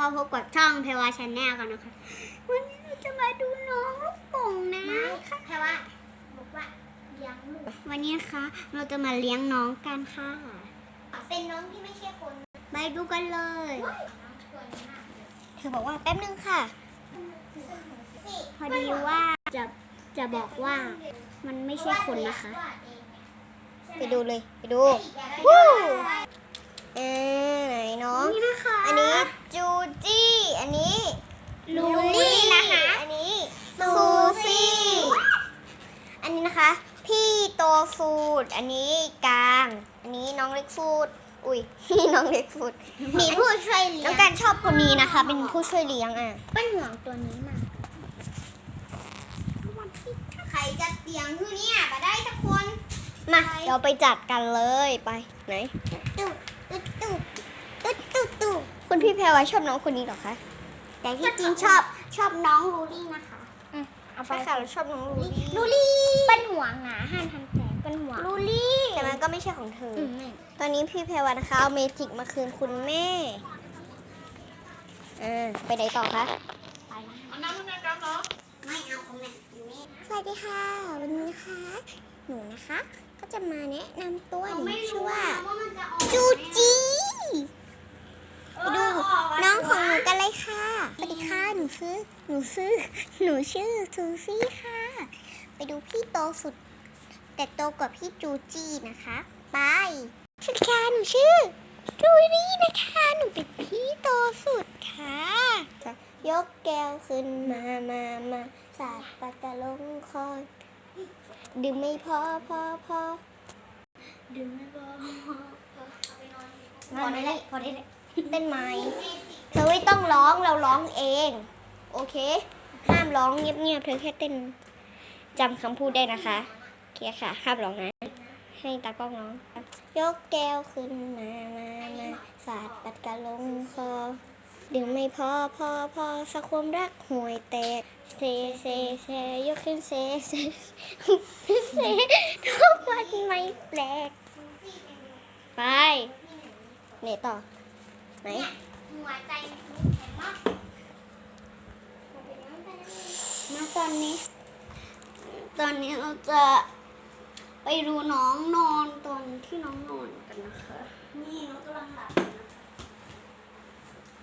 มาพบกับช่องเพวาชาแนลกันนะคะ วันนี้เราจะมาดูน้องลูกโป่งนะค่ะแค่ว่าบอกว่าเลี้ยงลูกวันนี้นะคะเราจะมาเลี้ยงน้องกันค่ะ เป็นน้องที่ไม่ใช่คนไปดูกันเลยน้องตัวนี้มากเลยเธอบอกว่าแป๊บนึงค่ะนี่พอดีว่าจะจะบอกว่ามันไม่ใช่คนนะคะ ไปดูเลยไปดูวู้ เออไหนน้อง นี่นะคะ อันนี้จูจี้ อันนี้ ลูลี่นะคะ อันนี้ซูซี่ อันนี้นะคะ พี่โต ฟูด อันนี้กลาง อันนี้น้องเล็กฟูด อุ้ยน้องเล็กฟูด มีผู้ช่วยเลี้น้ยองงการชอบคนนี้นะคะ เป็นผู้ช่วยเลี้ยงอะ เป็นห่วงตัวนี้มากใครจะเลี้ยงคือเนี่ยมาได้สักคนมาเดี๋ยวไปจัดกันเลยไปไหน ตุ๊ดตุ๊ดตุ๊ดตุ๊ดตุ๊ดตุ๊ดคุณพี่แพรวาชอบน้องคนนี้เหรอคะ แต่ที่จริงชอบชอบน้องลูลี่นะคะ เอาไปค่ะเราชอบน้องลูลี่ ลูลี่ เป็นห่วงหนาห้านทันแต กเป็นห่วงลูลี่แต่มันก็ไม่ใช่ของเธอออืมไม่ตอนนี้พี่แพรวานะคะเอาเมจิกมาคืนคุณแม่อ่าไปไหนต่อคะไปนะเอาน้ำมันน้ำเนาะไม่เอาของแม่อยู่นี่สวัสดีค่ะ วันนี้นะคะ หนูนะคะ ก็จะมาแนะนำตัวหนูชื่อว่ามันจะออกจูจีไปดูน้องของหนูกันเลยค่ะสวัสดีค่ะ หนูชื่อ หนูชื่อ หนูชื่อซูซี่ค่ะ ไปดูพี่โตสุด แต่โตกว่าพี่จูจี้นะคะไปสวัสดีค่ะหนูชื่อจูดี้นะคะ หนูเป็นพี่โตสุดค่ะจะยกแก้วขึ้นมามามาสาดปากกาลงคอดื่มไม่พอพอพอดื่มไม่พอพอได้เลยพอได้เลยเต้นไหมเธอไม่ต้องร้องเราร้องเอง โอเค ห้ามร้องเงียบๆเธอแค่เต้นจำคำพูดได้นะคะ คค่ะห้ามร้องนะ ให้ตากล้องร้อง ยกแก้วขึ้นมามามาสาดปัดกระลงคอดื่มไม่พอพอพอสักความรักห่วยแตกเซเซเซยกขึ้นเซเซเซทุกวันไม่แปลก ไปไหนต่อไหนหัวใจแข็งมากมาตอนนี้ ตอนนี้เราจะ ไปดูน้องนอนตอนที่น้องนอนกันนะคะ นี่น้องกำลังหลับอยู่นะคะ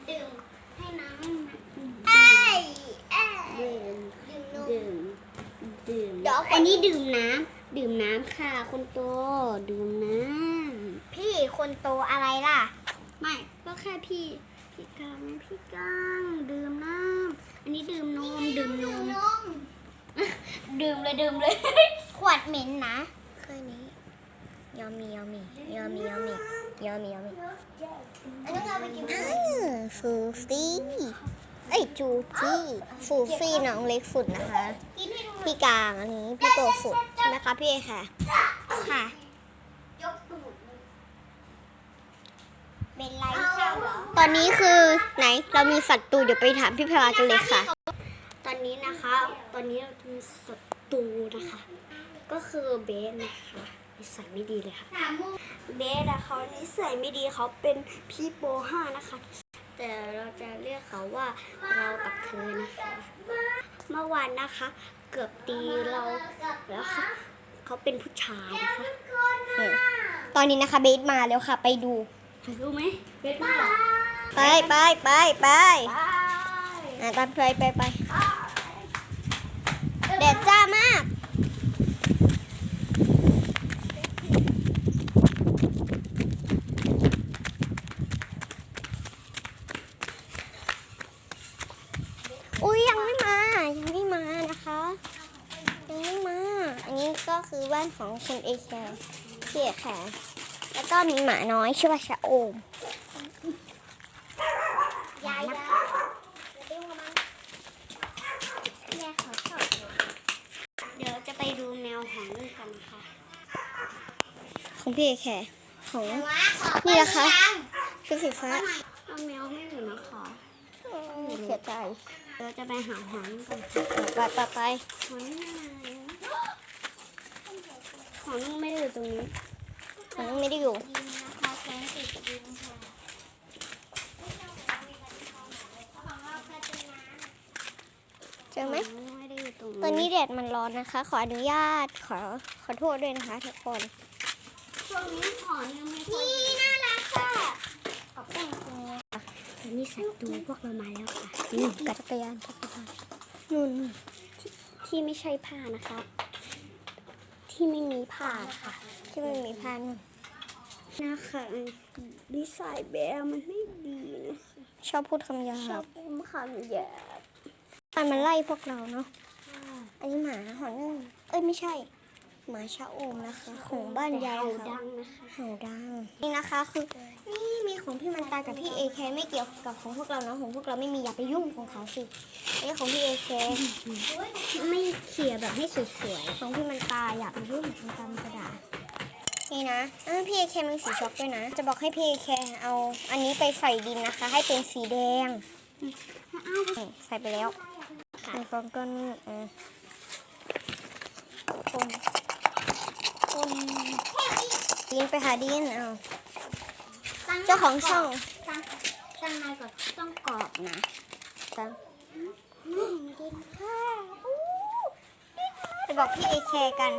ดื่มให้น้ำให้มันเอ้ยเอ้ยดื่มดื่มนมดื่มดื่มเดี๋ยวอันนี้ดื่มน้ำดื่มน้ำค่ะ คนโตดื่มน้ำพี่คนโตอะไรล่ะ ไม่ก็แค่พี่พี่กลางนะพี่กลางดื่มน้ำอันนี้ดื่มนมดื่มนม ดื่มเลยดื่มเลย ขวดเหม็นนะ คยนี้ยอมมียอมมียอมมียอมมียอมมียอมมีอันนี้เราไปกินอ้าวฟูฟี่เอ้ยจูจี้ฟูฟี่น้องเล็กสุดนะคะกินให้ดูพี่กลางอันนี้พี่โตสุดใช่ไหมคะพี่เอค่ะค่ะยกตูดเป็นไรเศร้าเหรอตอนนี้คือไหนเรามีศัตรูเดี๋ยวไปถามพี่แพรวากันเลยค่ะ ตอนนี้นะคะ ตอนนี้เรามีศัตรูนะคะ ก็คือเบสนะคะนิสัยไม่ดีเลยค่ะสามโมงเบสอะเขานิสัยไม่ดีเขาเป็นพี่โปห้านะคะ แต่เราจะเรียกเขาว่าเรากับเธอนะคะ เมื่อวานนะคะ เกือบตีเราแล้วค่ะเขาเป็นผู้ชายนะคะตอนนี้นะคะเบสมาแล้วค่ะ ไปดูรู้ไหมเบสมาไปไปไปไปอะตามไปไปไปแดดจ้ามาก อุ้ยยังไม่มา ยังไม่มานะคะ ยังไม่มา อันนี้ก็คือบ้านของ คุณเอแคร์พี่เอแคร์แล้วก็มีหมาน้อยชื่อว่าชะโอมยายนะเดี๋ยวมันแม่ขอชอบเดี๋ยวจะไปดูแมวของลูกกันนะคะของพี่เอแคร์ของนี่นะคะชุดสีฟ้าเอาแมวไม่อยู่นะคะเสียใจ เราจะไปหาหางกันไปไปไปหา งไม่ได้อยู่ตรงนี้ฝังไม่ได้อยู่นะคะแนเจอไหมไมไตตอนนี้แดดมันร้อนนะคะ ขออนุญาตขอขอโทษด้วยนะคะทุกคนช่วงนี้ขอยังไม่ค่นี่น่ารักค่ะขอบคุณค่ะนี้สัตว์ตัวพวกเรามาแล้วค่ะนี่กัดจัยานจักรยานนู่นที่ไม่ใช่ผ้านะคะ ที่ไม่มีผ้าค่ะ ที่มันมีพันนะคะดีไซน์แบบมันไม่ดีนะคะชอบพูดคำหยาชอบบอุ้มคำหยาบมันมันไล่พวกเราเนาะอันนี้หมาหอนนึ่งเอ้ยไม่ใช่ หมาชะอมนะคะ ของบ้านยายเห่าเขาดังนะคะเห่าดังนี่นะคะคือนี่มีของพี่มันตากับพี่เอแคไม่เกี่ยวกับของพวกเราเนาะของพวกเราไม่มีอย่าไปยุ่งของเขาสินี่ของพี่เอแคไม่เขี่ยแบบให้สวยของพี่มันตาอย่าไปยุ่งของตามกระดาษนี่นะเออพี่เอแคมีสีช็อกด้วยนะ จะบอกให้พี่เอแคเอาอันนี้ไปใส่ดินนะคะ ให้เป็นสีแดงๆอ้าวนี่ใส่ไปแล้วใส่ฟองก้อนนี่อะคน ดินไปหาดินเอาเจ้าของช่องตั้งตั้งในก่อนต้องกรอบนะตังอืมกินข้าวจะบอกพี่เอแคกัน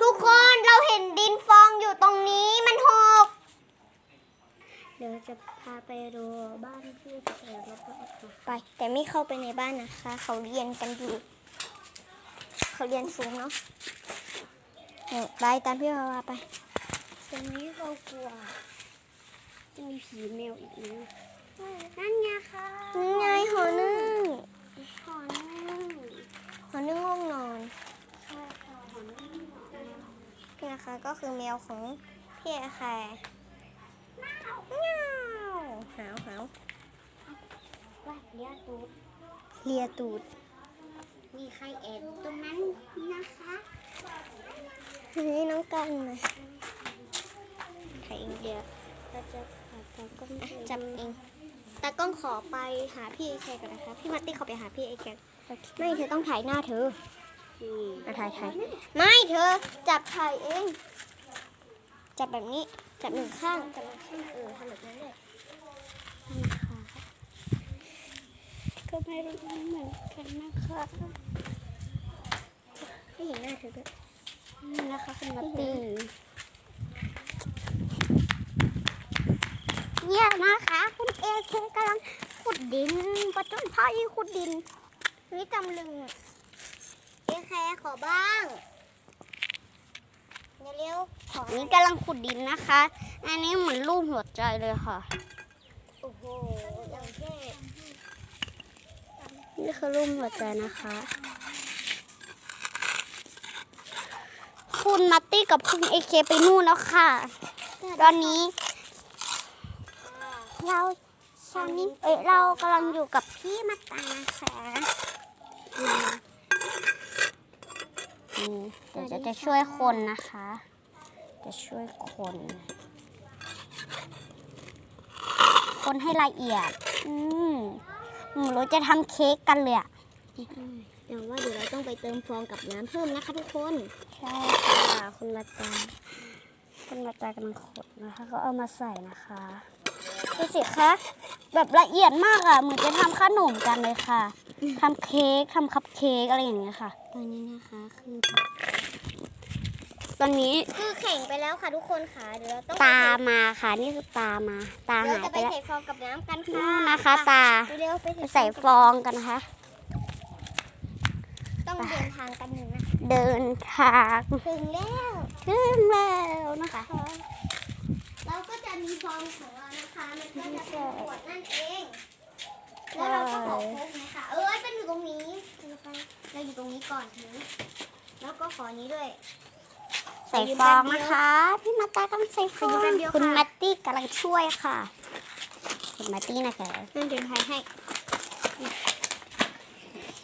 ทุกคนเราเห็นดินฟองอยู่ตรงนี้มันหก เดี๋ยวจะพาไปดูบ้านพี่เสือแล้วก็ไป แต่ไม่เข้าไปในบ้านนะคะ เขาเรียนกันอยู่ เขาเรียนสูงเนาะนี่ไปตามพี่วาวาไป ตรงนี้เรากลัวจะมีผีแมวอีกนะนั่นไงค่ะนี่ไงหอนึ่งขอนั่งหอนึ่งง่วงนอนใช่ค่ะขอนั่งนี่นะคะก็คือแมวของพี่แคร์เงาหาวหาวว่าเลี้ยตูดเลียตูด มีใครแอบตรงนั้นนะคะนี่น้องกันนะใครเองเดียวเราจะหาทางก็ไม่อะเจอจับเองตากล้องขอไปหาพี่เอแคร์ก่อนนะคะ พี่มัตตี้ขอไปหาพี่เอแคร์ไม่เธอต้องถ่ายหน้าเธอนี่อะถ่ายถ่ายไม่เธอจับถ่ายเอง จับแบบนี้ จับหนึ่งข้าง จับหนึ่งข้างเออทำแบบนั้นเลย นี่ค่ะ ก็ไม่รู้เหมือนกันนะคะให้เห็นหน้าเธอด้วยนี่นะคะคุณมัตตี้เนี่ยนะคะคุณเอเคกำลังขุดดินประจนภัยขุดดินเฮ้ยจำลึงเอแคขอบ้างเร็วๆขอนี่กำลังขุดดินนะคะ อันนี้เหมือนรูปหัวใจเลยค่ะ โอ้โหอย่างเท่ นี่คือรูปหัวใจนะคะ คุณมัตตี้กับคุณเอเคไปนู่นแล้วค่ะ ตอนนี้ เราตอนนี้เอ้ยเรากำลังอยู่กับพี่มาตาค่ะอืมเดี๋ยวจะจะช่วยคนนะคะ จะช่วยคน คนให้ละเอียด อืม หนูรู้จะทำเค้กกันเลยอะแต่ว่าเดี๋ยวเราต้องไปเติมฟองกับน้ำเพิ่มนะคะทุกคน ใช่ค่ะคุณละตาคุณละตากำลังขดนะคะ ก็เอามาใส่นะคะดูสิคะแบบละเอียดมากอะเหมือนจะทำขนมกันเลยค่ะทำเค้กทำคัพเค้กอะไรอย่างเงี้ยค่ะ ตอนนี้นะคะคือ ตอนนี้คือแข่งไปแล้วค่ะทุกคนค่ะเดี๋ยวเราต้องตามาค่ะนี่คือตามา ตาเราหายจะไปไปแล้วใส่ฟองกับน้ำกันค่ะนู่นนะคะ ตาเร็วๆไปไปใส่ฟองกันนะคะ ต้องเดินทางกันหนึ่งนะเดินทางถึงแล้วขึ้นแล้วนะคะ เราก็จะมีฟองของเรานะคะมันก็จะเป็นขวดนั่นเองแล้วเราก็ขอโค้กนะคะเอ้ยเป็นอยู่ตรงนี้นะคะเราอยู่ตรงนี้ก่อนถึงแล้วก็ขอนี้ด้วย ใส่ฟองนะคะ พี่มาตากำลังใส่ฟองใส่อยู่แป๊บเดียวค่ะคุณแมตตี้กำลังช่วยค่ะ คุณแมตตี้นะคะนั่นเดินทายให้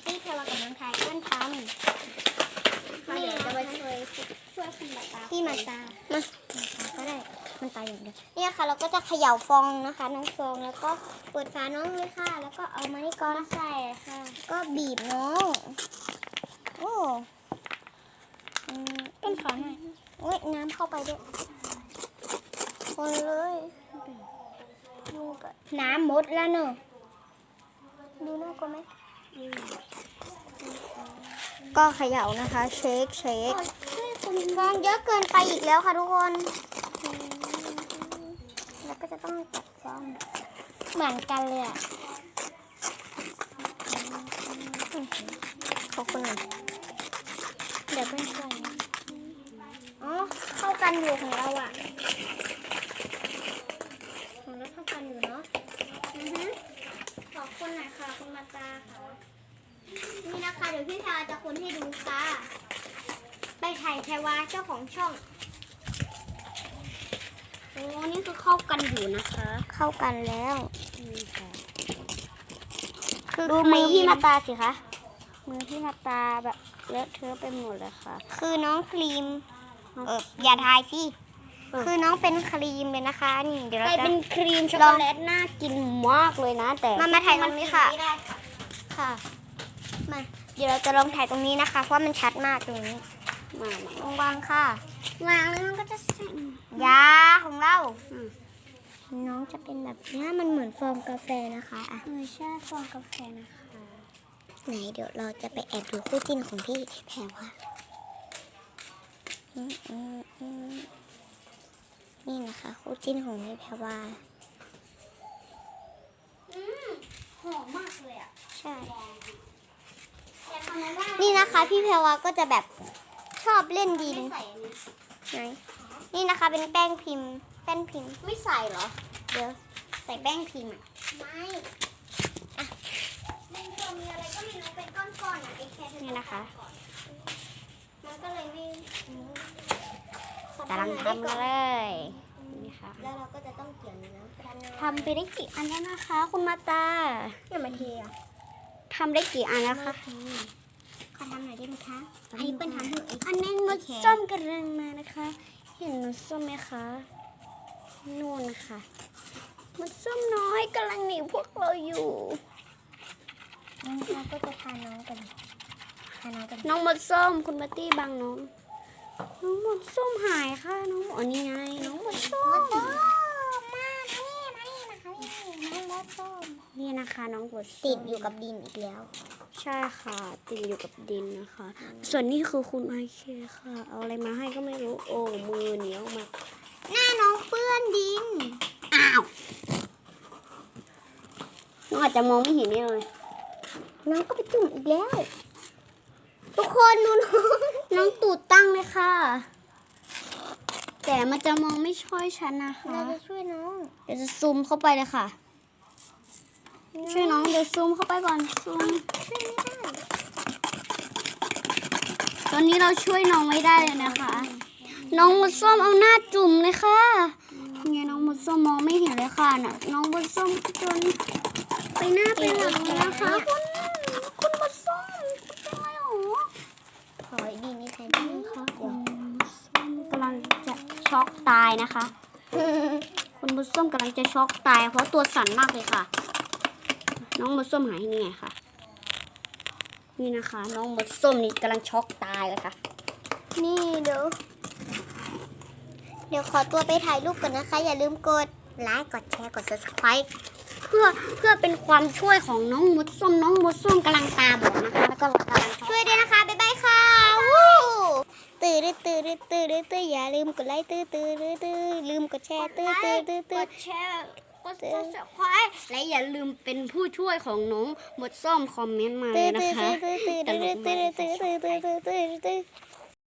นี่เทวากับน้องไทยนั่นทำมาเดี๋ยวจะไปช่วยช่วยคุณมาตาพี่มาตามาก็ได้มันตายอย่างเดียวเนี่ยค่ะ เราก็จะเขย่าฟองนะคะ น้องฟองแล้วก็เปิดฝาน้องเลยค่ะ แล้วก็เอามานี่ก่อนใส่ค่ะ ก็บีบน้องโอ้อืม ต้นขาหน่อยโอ้ยน้ำเข้าไปด้วยคนเลยดูกันน้ำหมดแล้วเนอะดูน่ากลัวไหมก็เขย่านะคะ เชคเชคฟองเยอะเกินไปอีกแล้วค่ะทุกคน แล้วก็จะต้องจับฟองเหมือนกันเลยอะขอบคุณหน่อย เดี๋ยวเพื่อนช่วยนะอ๋อเข้ากันอยู่ของเราอะของเราเข้ากันอยู่เนาะอือฮึขอบคุณหน่อยค่ะคุณมาตาค่ะนี่นะคะเดี๋ยวพี่แพรจะคนให้ดูค่ะ ไปถ่ายแพรวาเจ้าของช่องโอ้นี่คือเข้ากันอยู่นะคะ เข้ากันแล้วนี่ค่ะคือดูมือพี่มาตาสิคะมือพี่มาตาแบบ เลอะเทอะไปหมดเลยค่ะ คือน้องครีม เอออย่าทายสิ คือน้องเป็นครีมเลยนะคะ นี่เดี๋ยวกเราลายจะเป็นครีมช็อกโกแลตน่ากินมากเลยนะ แต่มามาถ่ายตรงนี้ค่ะ ค่ะ มา เดี๋ยวเราจะลองถ่ายตรงนี้นะคะ เพราะมันชัดมากตรงนี้มามาลองวางค่ะ วางแล้วมันก็จะเส้นยาของเราอืมน้องจะเป็นแบบนี้มันเหมือนฟองกาแฟนะคะอะเออใช่ฟองกาแฟนะคะ ไหนเดี๋ยวเราจะไปแอบดูคู่จิ้นของพี่แพรว่าอืมอืมอืมนี่นะคะ คู่จิ้นของพี่แพรว่าหอมมากเลยอะ ใช่แต่ทำไมว่านี่นะคะ พี่แพรวาก็จะแบบชอบเล่นดินไม่ใส่อันนี้ไหนนี่นะคะเป็นแป้งพิมพ์ แป้งพิมพ์ ไม่ใส่เหรอ เดี๋ยวใส่แป้งพิมพ์อะ ไม่อะเล่นตัว มีอะไรก็ไม่รู้เป็นก้อนๆอะไอ้แค่นี่นะคะ มันก็เลยไม่กำลังทำเลยนี่ค่ะแล้วเราก็จะต้องเกี่ยวเนื้อทำทำไปได้กี่อันแล้วนะคะ คุณมาตาอย่ามาเทอะทำได้กี่อันแล้วคะขอทำหน่อยได้ไหมคะอันนี้เป็นทำให้ไอ้อันนี้มดส้มกำลังมานะคะ เห็นมดส้มไหมคะนู่นนะคะมดส้มน้อยกำลังหนีพวกเราอยู่ เราก็จะทานน้องกันทานน้องกันน้องมดส้มคุณบัตตี้บังน้อง น้องมดส้มหายค่ะน้องอ๋อนี่ไงน้องมดส้มมานี่มานี่นะคะนี่น้องมดส้มนี่นะคะ น้องมดส้มติดอยู่กับดินอีกแล้ว ใช่ค่ะ ติดอยู่กับดินนะคะ ส่วนนี้คือคุณไอเคค่ะ เอาอะไรมาให้ก็ไม่รู้โอ้มือเหนียวมากหน้าน้องเปื้อนดินอ้าวน้องอาจจะมองไม่เห็นนี่เลย น้องก็ไปจุ่มอีกแล้ว ทุกคนดูน้อง น้องตูดตั้งเลยค่ะ แต่มันจะมองไม่ช่วยฉันนะคะ เราจะช่วยน้อง เดี๋ยวจะซูมเข้าไปเลยค่ะ ช่วยน้องเดี๋ยวซูมเข้าไปก่อนซูมช่วยไม่ได้ตอนนี้เราช่วยน้องไม่ได้เลยนะคะ น้องมดส้มเอาหน้าจุ่มเลยค่ะเนี่ยน้องมด ส้มมองไม่เห็นเลยค่ะน่ะน้องมดส้มจนไปหน้าไปหลังเลยนะคะ คุณคุณมดส้มคุณเป็นไรหรอขอดินนี่แทนได้ไหมคะเดี๋ยวกำลังจะช็อกตายนะคะ คุณมดส้มกำลังจะช็อกตาย เพราะตัวสั่นมากเลยค่ะ น้องมดส้มหายนี่ไงค่ะ นี่นะคะ น้องมดส้มนี่กำลังช็อกตายเลยค่ะ นี่เดี๋ยว เดี๋ยวขอตัวไปถ่ายรูปก่อนนะคะ อย่าลืมกดไลค์ กดแชร์ กด subscribe เพื่อเพื่อเป็นความช่วยของน้องมดส้มน้องมดส้มกำลังตาบอดนะคะแล้วก็กำลังช่วยด้วยนะคะ บ๊ายบายค่ะวู้ตื่นตื่นตื่นตื่นตื่นอย่าลืมกดไลค์ตื่นตื่นตื่นลืมกดแชร์ตื่นตื่นตื่นกตื่นดแชร์กด subscribe และอย่าลืมเป็นผู้ช่วยของน้องมดส้มคอมเมนต์มาเลตื่ยนนะตื่นคะ